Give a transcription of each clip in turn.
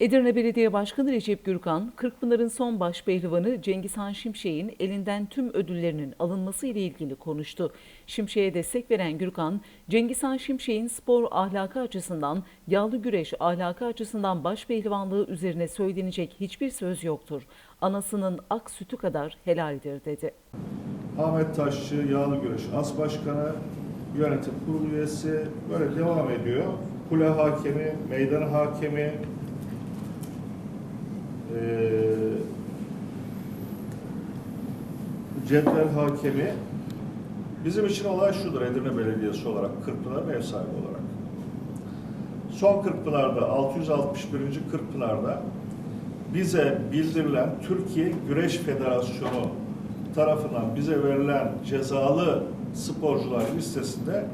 Edirne Belediye Başkanı Recep Gürkan, Kırkpınar'ın son baş pehlivanı Cengizhan Şimşek'in elinden tüm ödüllerinin alınması ile ilgili konuştu. Şimşek'e destek veren Gürkan, Cengizhan Şimşek'in spor ahlakı açısından, yağlı güreş ahlakı açısından baş pehlivanlığı üzerine söylenecek hiçbir söz yoktur. Anasının ak sütü kadar helaldir dedi. Ahmet Taşçı, Yağlı Güreş As Başkanı, yönetim kurulu üyesi böyle devam ediyor. Kule hakemi, meydan hakemi, cetvel hakemi. Bizim için olay şudur Edirne Belediyesi olarak, Kırkpınar'ın ev sahibi olarak. Son Kırkpınar'da, 661. Kırkpınar'da bize bildirilen Türkiye Güreş Federasyonu tarafından bize verilen cezalı sporcular listesinde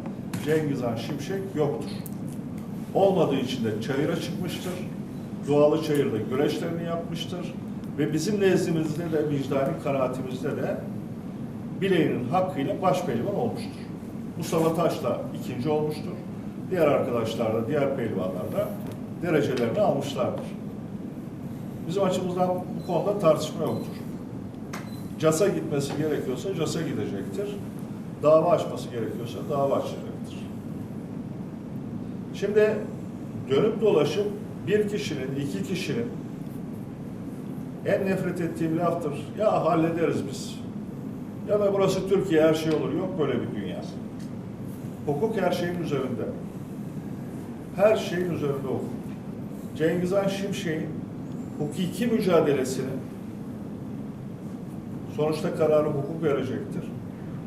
Cengizhan Şimşek yoktur. Olmadığı için de çayıra çıkmıştır. Doğalı çayırda güreşlerini yapmıştır. Ve bizim nezdimizde de vicdani kanaatimizde de bileğinin hakkıyla baş pehlivan olmuştur. Mustafa Taş da ikinci olmuştur. Diğer arkadaşlar da, diğer pehlivanlar da derecelerini almışlardır. Bizim açımızdan bu konuda tartışma yoktur. CAS'a gitmesi gerekiyorsa CAS'a gidecektir. Dava açması gerekiyorsa dava açacaktır. Şimdi dönüp dolaşıp bir kişinin, iki kişinin en nefret ettiğim laftır. Ya hallederiz biz. Ya da burası Türkiye her şey olur. Yok böyle bir dünya. Hukuk her şeyin üzerinde. Her şeyin üzerinde hukuk. Cengizhan Şimşek'in hukuki mücadelesini sonuçta kararı hukuk verecektir.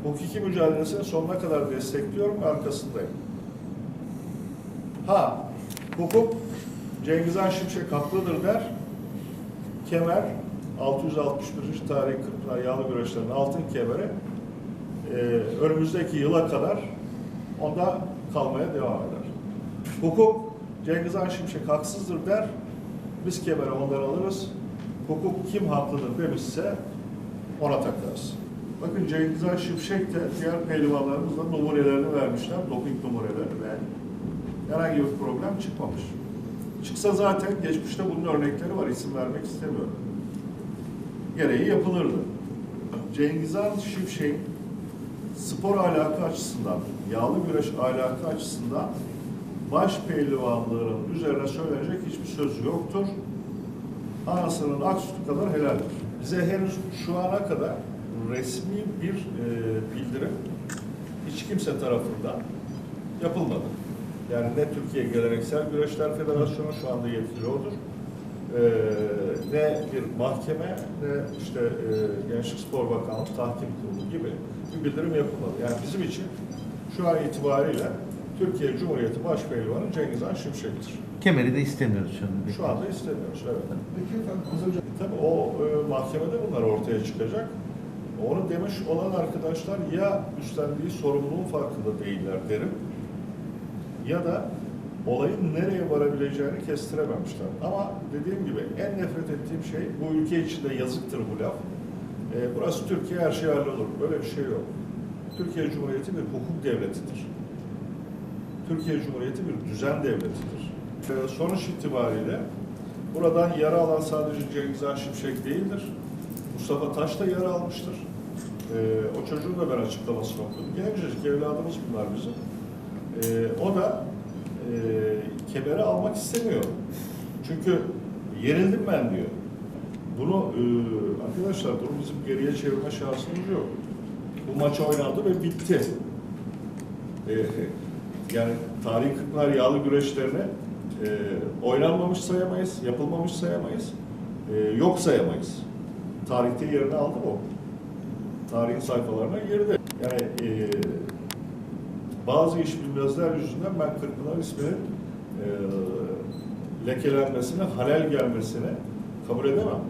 Hukuki mücadelesini sonuna kadar destekliyorum ve arkasındayım. Ha, hukuk Cengizhan Şimşek haklıdır der. Kemer 661. tarihi Kırkpınar Yağlı Güreşler'in altın kemeri e, önümüzdeki yıla kadar onda kalmaya devam eder. Hukuk Cengizhan Şimşek haksızdır der. Biz kemeri ondan alırız. Hukuk kim haklıdır demişse ona takarız. Bakın Cengizhan Şimşek de diğer pehlivanlarımız da numarelerini vermişler. Doping numaraları ve herhangi bir problem çıkmamış. Çıksa zaten geçmişte bunun örnekleri var. İsim vermek istemiyorum. Gereği yapılırdı. Cengizhan Şimşek'in spor ahlakı açısından, yağlı güreş ahlakı açısından baş pehlivanlığının üzerine söylenecek hiçbir söz yoktur. Anasının ak sütü kadar helaldir. Bize henüz şu ana kadar resmi bir e, bildirim hiç kimse tarafından yapılmadı. Yani ne Türkiye Geleneksel Güreşler Federasyonu şu anda yetkili odur. E, ne bir mahkeme ne işte e, Gençlik Spor Bakanlığı tahkim kurulu gibi bir bildirim yapılmadı. Yani bizim için şu an itibariyle Türkiye Cumhuriyeti Başpehlivanı Cengizhan Şimşek'tir. Kemeri de istemiyoruz şu anda. Şu anda istemiyoruz, evet. Peki efendim az önce Tabii o e, mahkemede bunlar ortaya çıkacak. Onu demiş olan arkadaşlar ya üstlendiği sorumluluğun farkında değiller derim ya da olayın nereye varabileceğini kestirememişler. Ama dediğim gibi en nefret ettiğim şey bu ülke içinde yazıktır bu laf. E, burası Türkiye her şey hallolur. Böyle bir şey yok. Türkiye Cumhuriyeti bir hukuk devletidir. Türkiye Cumhuriyeti bir düzen devletidir. E, sonuç itibariyle buradan yara alan sadece Cengizhan Şimşek değildir. Mustafa Taş da yara almıştır. E, o çocuğun da ben açıklamasını okudum. Gencecik evladımız bunlar bizim. E, o da e, kemeri almak istemiyor. Çünkü yenildim ben diyor. Bunu e, arkadaşlar bunu bizim geriye çevirme şansımız yok. Bu maç oynandı ve bitti. E, yani tarihi Kırklar yağlı güreşlerini e, oynanmamış sayamayız, yapılmamış sayamayız, e, yok sayamayız. Tarihte yerini aldı o. Tarihin sayfalarına girdi. Yani e, bazı iş bilmezler yüzünden ben Kırkpınar isminin e, lekelenmesine, halel gelmesine kabul edemem.